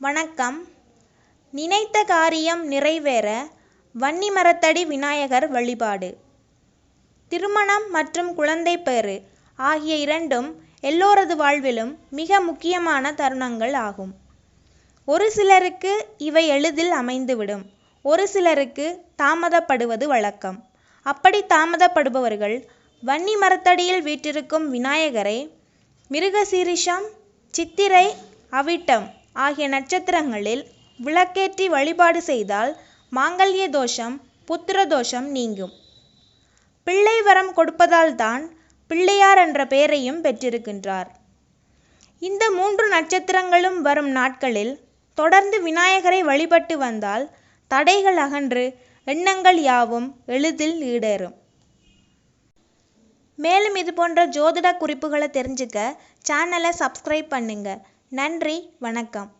வணக்கம். நினைத்த காரியம் நிறைவேற வன்னிமரத்தடி விநாயகர் வழிபாடு. திருமணம் மற்றும் குழந்தை பேறு ஆகிய இரண்டும் எல்லோரது வாழ்விலும் மிக முக்கியமான தருணங்கள் ஆகும். ஒரு சிலருக்கு இவை எளிதில் அமைந்துவிடும். ஒரு சிலருக்கு தாமதப்படுவது வழக்கம். அப்படி தாமதப்படுபவர்கள் வன்னி மரத்தடியில் வீற்றிருக்கும் விநாயகரை மிருகசீரிஷம் சித்திரை அவிட்டம் ஆகிய நட்சத்திரங்களில் விளக்கேற்றி வழிபாடு செய்தால் மாங்கல்ய தோஷம் புத்திர தோஷம் நீங்கும். பிள்ளை வரம் கொடுப்பதால்தான் பிள்ளையார் என்ற பெயரையும் பெற்றிருக்கின்றார். இந்த மூன்று நட்சத்திரங்களும் வரும் நாட்களில் தொடர்ந்து விநாயகரை வழிபட்டு வந்தால் தடைகள் அகன்று எண்ணங்கள் யாவும் எளிதில் ஈடேறும். மேலும் இது போன்ற ஜோதிட குறிப்புகளை தெரிஞ்சுக்க சேனலை சப்ஸ்கிரைப் பண்ணுங்கள் நன்றி வணக்கம்.